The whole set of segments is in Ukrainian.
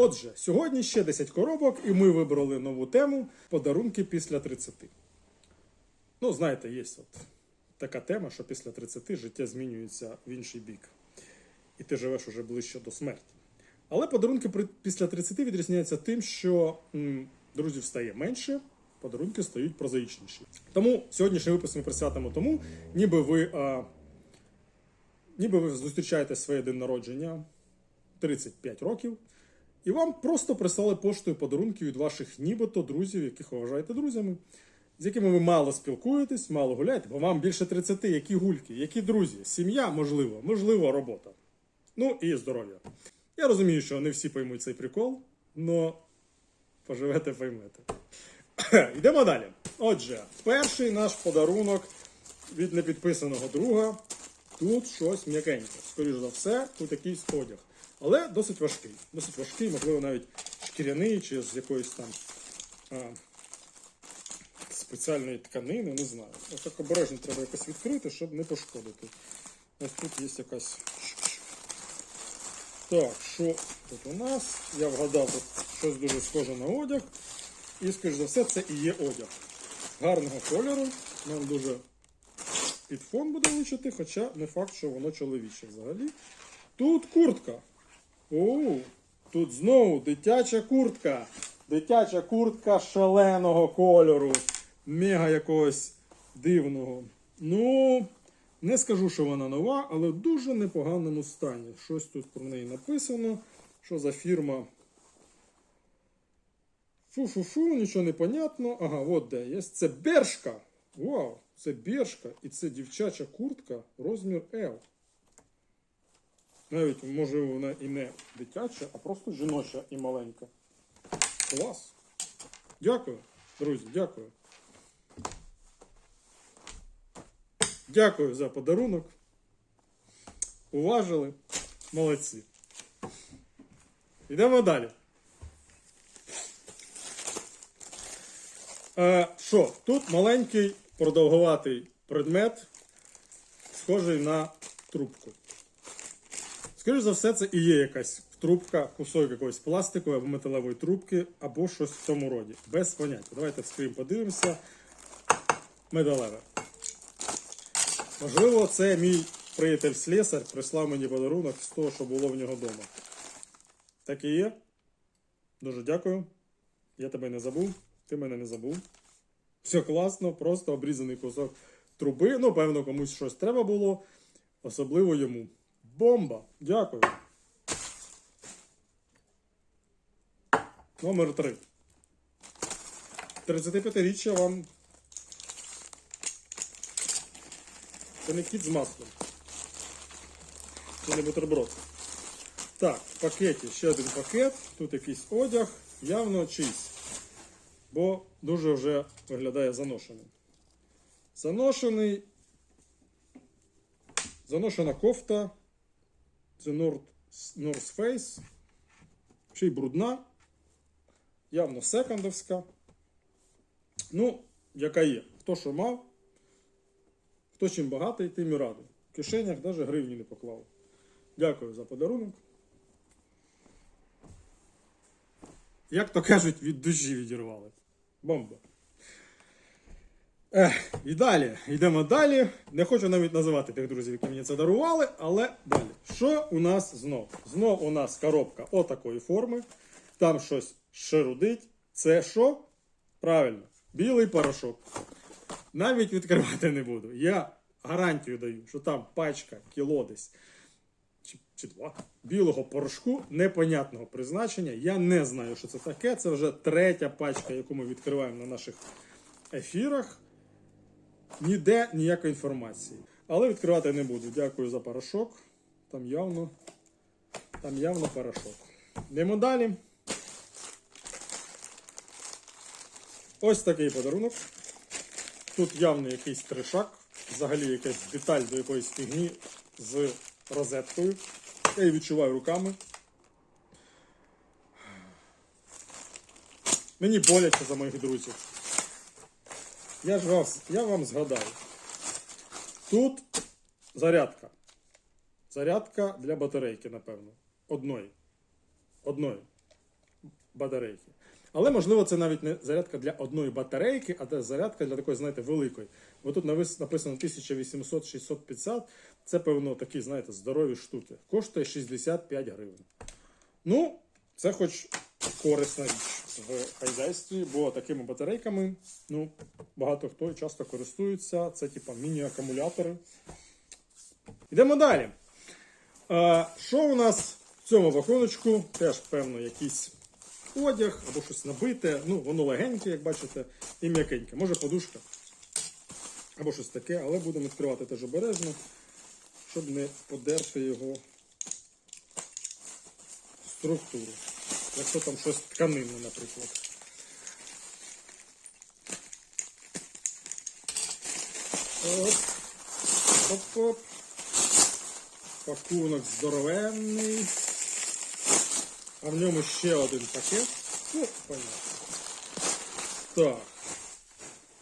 Отже, сьогодні ще 10 коробок, і ми вибрали нову тему подарунки після 30. Ну, знаєте, є от така тема, що після 30 життя змінюється в інший бік. І ти живеш уже ближче до смерті. Але подарунки після 30 відрізняються тим, що м, друзів стає менше, подарунки стають прозаїчніші. Тому сьогоднішній випуск ми присвятимо тому, ніби ви, а, ніби ви зустрічаєте своє день народження 35 років, і вам просто прислали поштою подарунки від ваших нібито друзів, яких ви вважаєте друзями, з якими ви мало спілкуєтесь, мало гуляєте, бо вам більше 30, які гульки, які друзі, сім'я, можливо, можливо, робота. Ну і здоров'я. Я розумію, що не всі поймуть цей прикол, але поживете, поймете. Йдемо далі. Отже, перший наш подарунок від непідписаного друга. Тут щось м'якеньке. Скоріше за все, тут якийсь одяг. Але досить важкий. Досить важкий, можливо, навіть шкіряний чи з якоїсь там а, спеціальної тканини, не знаю. Ось так обережно треба якось відкрити, щоб не пошкодити. Ось тут є якась. Так, що тут у нас? Я вгадав тут щось дуже схоже на одяг. І, скоріш за все, це і є одяг. Гарного кольору. Нам дуже під фон буде личити, хоча не факт, що воно чоловіче взагалі. Тут куртка. Оу, тут знову дитяча куртка. Дитяча куртка шаленого кольору. Мега якогось дивного. Ну, не скажу, що вона нова, але в дуже непоганому стані. Щось тут про неї написано. Що за фірма? Фу-фу-фу, нічого не понятно. Ага, от де є. Це бершка. Вау, це бершка. І це дівчача куртка розмір L. Навіть, може, вона і не дитяча, а просто жіноча і маленька. Клас. Дякую, друзі, дякую. Дякую за подарунок. Уважили. Молодці. Йдемо далі. Е, Що, тут маленький продовгуватий предмет, схожий на трубку. Скоріше за все, це і є якась трубка, кусок якоїсь пластикової або металевої трубки, або щось в цьому роді. Без поняття. Давайте вскриємо, подивимося. Металеве. Можливо, це мій приятель слесар прислав мені подарунок з того, що було в нього вдома. Так і є. Дуже дякую. Я тебе не забув, ти мене не забув. Все класно, просто обрізаний кусок труби. Ну, певно, комусь щось треба було, особливо йому. Бомба! Дякую. Номер 3. 35-річчя вам. Це не кіт з маслом. Це не бутерброд. Так, в пакеті ще один пакет. Тут якийсь одяг, явно чийсь. Бо дуже вже виглядає заношеним. Заношений. Заношена кофта. Це North, North Face. Ще й брудна. Явно секондовська. Ну, яка є. Хто що мав, хто чим багатий, тим і радий. В кишенях навіть гривні не поклав. Дякую за подарунок. Як то кажуть, від душі відірвали. Бомба. Ех, і далі. Йдемо далі. Не хочу навіть називати тих друзів, які мені це дарували, але далі. Що у нас знов? Знов у нас коробка отакої форми. Там щось шерудить. Це що? Правильно, білий порошок. Навіть відкривати не буду. Я гарантію даю, що там пачка кіло десь чи, чи два білого порошку непонятного призначення. Я не знаю, що це таке. Це вже третя пачка, яку ми відкриваємо на наших ефірах. Ніде ніякої інформації. Але відкривати не буду. Дякую за порошок. Там явно, там явно порошок. Йдемо далі. Ось такий подарунок. Тут явно якийсь тришак, взагалі якась деталь до якоїсь фігні з розеткою. Я її відчуваю руками. Мені боляче за моїх друзів. Я ж вас, я вам згадаю. Тут зарядка. Зарядка для батарейки, напевно. Одної. Одної. батарейки. Але можливо це навіть не зарядка для одної батарейки, а це зарядка для такої, знаєте, великої. Бо тут написано 1800-650. Це, певно, такі, знаєте, здорові штуки. Коштує 65 гривень. Ну, це хоч корисна річ в хазяйстві, бо такими батарейками ну, багато хто часто користується. Це типа міні-акумулятори. Йдемо далі. А, що у нас в цьому вагоночку? Теж, певно, якийсь одяг або щось набите. Ну, воно легеньке, як бачите, і м'якеньке. Може подушка або щось таке, але будемо відкривати теж обережно, щоб не подерти його структуру. Якщо там щось тканинне, наприклад. Оп. Оп-оп. Пакунок здоровенний. А в ньому ще один пакет. Ну, понятно. Так.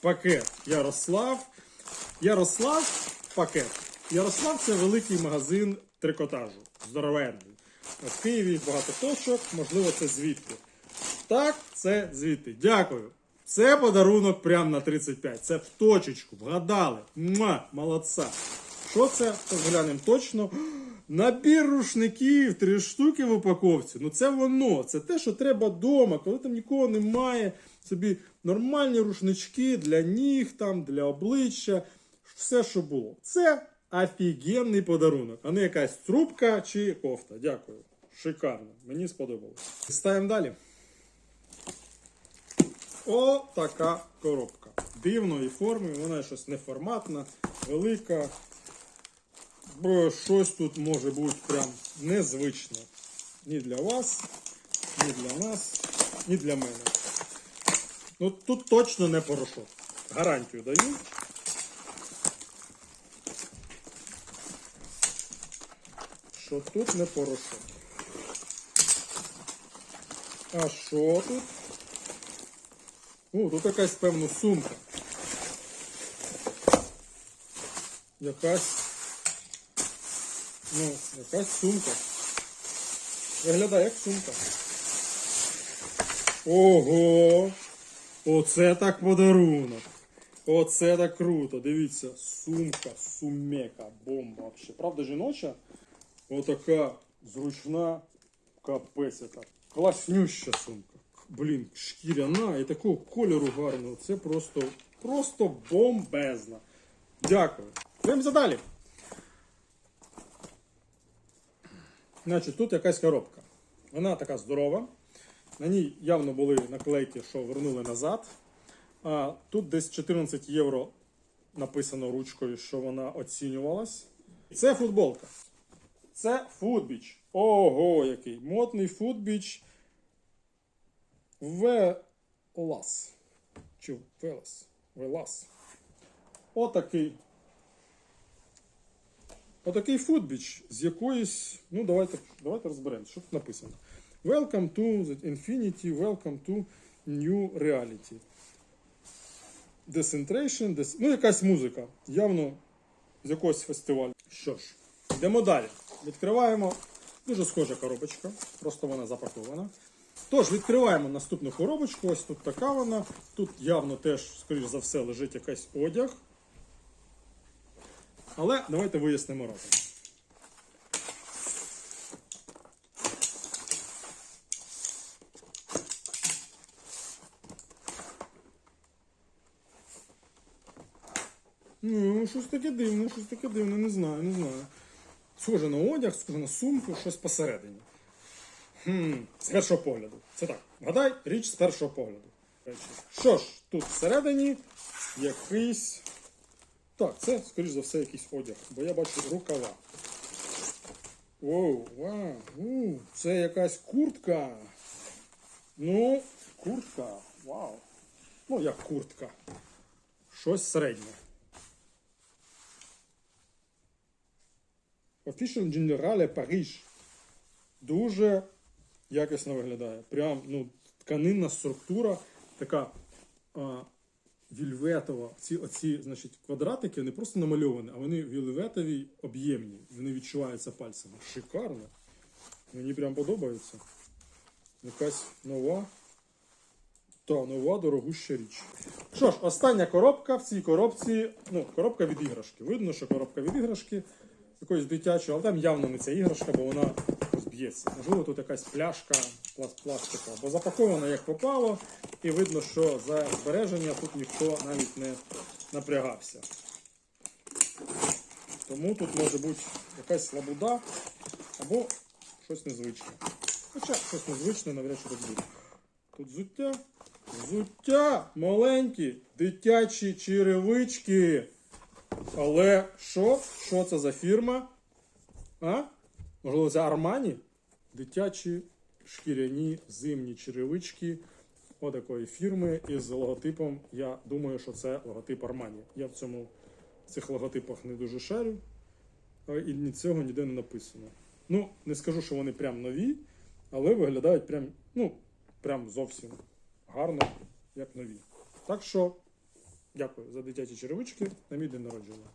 Пакет Ярослав. Ярослав пакет. Ярослав це великий магазин трикотажу. Здоровенний. В Києві багато точок, можливо, це звідти. Так, це звідти. Дякую. Це подарунок прямо на 35. Це в точечку. Вгадали. Муа, молодца. Що це? Глянемо точно. Набір рушників, три штуки в упаковці. Ну це воно. Це те, що треба вдома, коли там нікого немає. Собі нормальні рушнички для ніг, там, для обличчя. Все, що було. Це офігенний подарунок. А не якась трубка чи кофта. Дякую. Шикарно. Мені сподобалось. Ставимо далі. О, така коробка. Дивної форми, вона щось неформатна, велика. Бо щось тут може бути прям незвичне. Ні для вас, ні для нас, ні для мене. Ну тут точно не порошок. Гарантію даю. Що тут не порошок. А що тут? О, тут якась певно сумка. Якась. Ну, якась сумка. Виглядає як сумка. Ого! Оце так подарунок. Оце так круто. Дивіться, сумка, сумека, бомба. Вообще. Правда, жіноча? Отака зручна капець яка. Класнюща сумка. Блін, шкіряна і такого кольору гарного. Це просто, просто бомбезна. Дякую. Йдемо далі. Значить, тут якась коробка. Вона така здорова. На ній явно були наклейки, що вернули назад. А тут десь 14 євро написано ручкою, що вона оцінювалась. Це футболка. Це футбіч. Ого, який модний футбіч. Велас. Чи Велас? Велас. Отакий. Отакий футбіч з якоїсь. Ну, давайте, давайте розберемося, що тут написано. Welcome to the Infinity, welcome to New Reality. Decentration, des... ну якась музика. Явно з якогось фестивалю. Що ж, йдемо далі. Відкриваємо дуже схожа коробочка, просто вона запакована. Тож, відкриваємо наступну коробочку. Ось тут така вона. Тут явно теж, скоріш за все, лежить якийсь одяг. Але давайте вияснимо разом. Ну, щось таке дивне, щось таке дивне, не знаю, не знаю. Схоже на одяг, схоже на сумку, щось посередині. Хм, з першого погляду. Це так. Гадай, річ з першого погляду. Що ж, тут всередині якийсь. Так, це, скоріш за все, якийсь одяг, бо я бачу рукава. Воу, вау, у, це якась куртка. Ну, куртка. Вау. Ну, як куртка. Щось середнє. Official Generale Paris. Дуже якісно виглядає. Прям ну, тканинна структура, така а, вільветова. Ці оці, значить, квадратики не просто намальовані, а вони вільветові об'ємні. Вони відчуваються пальцями. Шикарно. Мені прям подобається. якась нова та нова дорогуща річ. Що ж, остання коробка в цій коробці, ну, коробка від іграшки. Видно, що коробка від іграшки якоїсь дитячої, але там явно не ця іграшка, бо вона розб'ється. Можливо, тут якась пляшка пластика, бо запакована як попало, і видно, що за збереження тут ніхто навіть не напрягався. Тому тут може бути якась лабуда або щось незвичне. Хоча щось незвичне навряд чи тут буде. Тут взуття. Взуття маленькі, дитячі черевички. Але що? Що це за фірма? А? Можливо, це Армані? Дитячі шкіряні зимні черевички отакої фірми із логотипом. Я думаю, що це логотип Армані. Я в цьому в цих логотипах не дуже шарю. І ні цього ніде не написано. Ну, не скажу, що вони прям нові, але виглядають прям, ну, прям зовсім гарно, як нові. Так що, дякую за дитячі черевички на мій день народження.